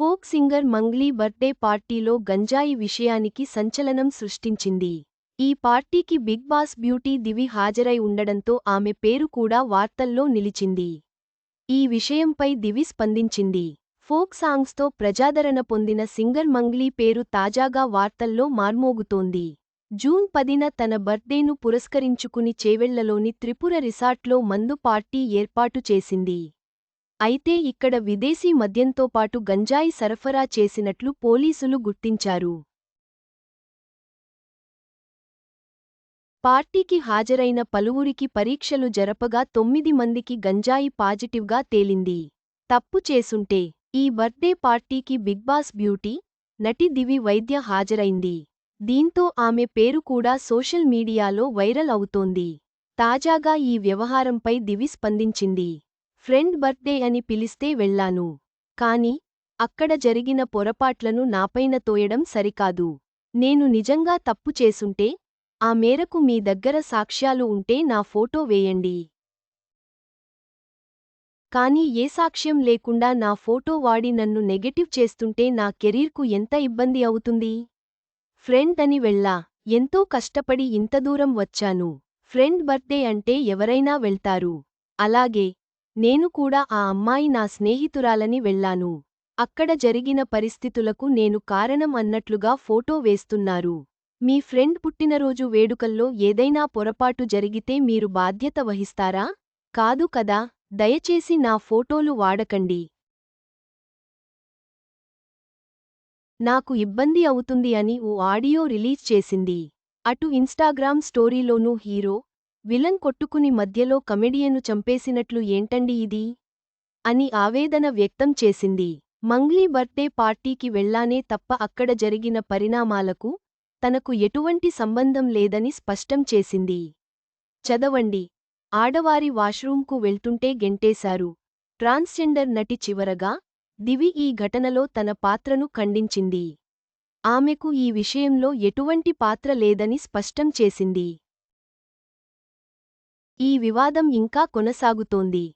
Folk singer Mangli birthday పార్టీలో గంజాయి విషయానికి సంచలనం సృష్టించింది. ఈ పార్టీకి బిగ్ బాస్ బ్యూటీ దివి హాజరై ఉండడంతో ఆమె పేరు కూడా వార్తల్లో నిలిచింది. ఈ విషయంపై దివి స్పందించింది. ఫోక్ సాంగ్స్తో ప్రజాదరణ పొందిన సింగర్ మంగ్లీ పేరు తాజాగా వార్తల్లో మార్మోగుతోంది. జూన్ పదిన తన బర్త్డేను పురస్కరించుకుని చేవెళ్ళలోని త్రిపుర రిసార్ట్లో మందు పార్టీ ఏర్పాటు చేసింది. అయితే ఇక్కడ విదేశీ మద్యంతో పాటు గంజాయి సరఫరా చేసినట్లు పోలీసులు గుర్తించారు. పార్టీకి హాజరైన పలువురికి పరీక్షలు జరపగా తొమ్మిది మందికి గంజాయి పాజిటివ్గా తేలింది. తప్పు చేసుంటే ఈ బర్త్డే పార్టీకి బిగ్ బాస్ బ్యూటీ నటి దివి వైద్య హాజరైంది. దీంతో ఆమె పేరు కూడా సోషల్ మీడియాలో వైరల్ అవుతోంది. తాజాగా ఈ వ్యవహారంపై దివి స్పందించింది. ఫ్రెండ్ బర్త్డే అని పిలిస్తే వెళ్ళాను. కాని అక్కడ జరిగిన పొరపాట్లను నాపైన తోయడం సరికాదు. నేను నిజంగా తప్పు చేసుంటే ఆ మేరకు మీ దగ్గర సాక్ష్యాలు ఉంటే నా ఫోటో వేయండి. కానీ ఏ సాక్ష్యం లేకుండా నా ఫోటో వాడి నన్ను నెగెటివ్ చేస్తుంటే నా కెరీర్కు ఎంత ఇబ్బంది అవుతుంది? ఫ్రెండ్ అని వెళ్ళా. ఎంతో కష్టపడి ఇంత దూరం వచ్చాను. ఫ్రెండ్ బర్త్డే అంటే ఎవరైనా వెళ్తారు. అలాగే నేను కూడా ఆ అమ్మాయి నా స్నేహితురాలని వెళ్ళాను. అక్కడ జరిగిన పరిస్థితులకు నేను కారణం అన్నట్లుగా ఫోటో వేస్తున్నారు. మీ ఫ్రెండ్ పుట్టినరోజు వేడుకల్లో ఏదైనా పొరపాటు జరిగితే మీరు బాధ్యత వహిస్తారా? కాదు కదా దయచేసి నా ఫోటోలు వాడకండి. నాకు ఇబ్బంది అవుతుంది అని ఓ ఆడియో రిలీజ్ చేసింది. అటు ఇన్స్టాగ్రామ్ స్టోరీలోనూ హీరో విలన్ కొట్టుకుని మధ్యలో కమెడియను చంపేసినట్లు ఏంటండి ఇది? అని ఆవేదన వ్యక్తం చేసింది. మంగ్లీ బర్త్డే పార్టీకి వెళ్ళానే తప్ప అక్కడ జరిగిన పరిణామాలకు తనకు ఎటువంటి సంబంధం లేదని స్పష్టం చేసింది. చదవండి. ఆడవారి వాష్రూంకు వెళ్తుంటే గెంటేశారు. ట్రాన్స్జెండర్ నటి చివరగా దివి ఈ ఘటనలో తన పాత్రను ఖండించింది. ఆమెకు ఈ విషయంలో ఎటువంటి పాత్ర లేదని స్పష్టం చేసింది. ఈ వివాదం ఇంకా కొనసాగుతోంది.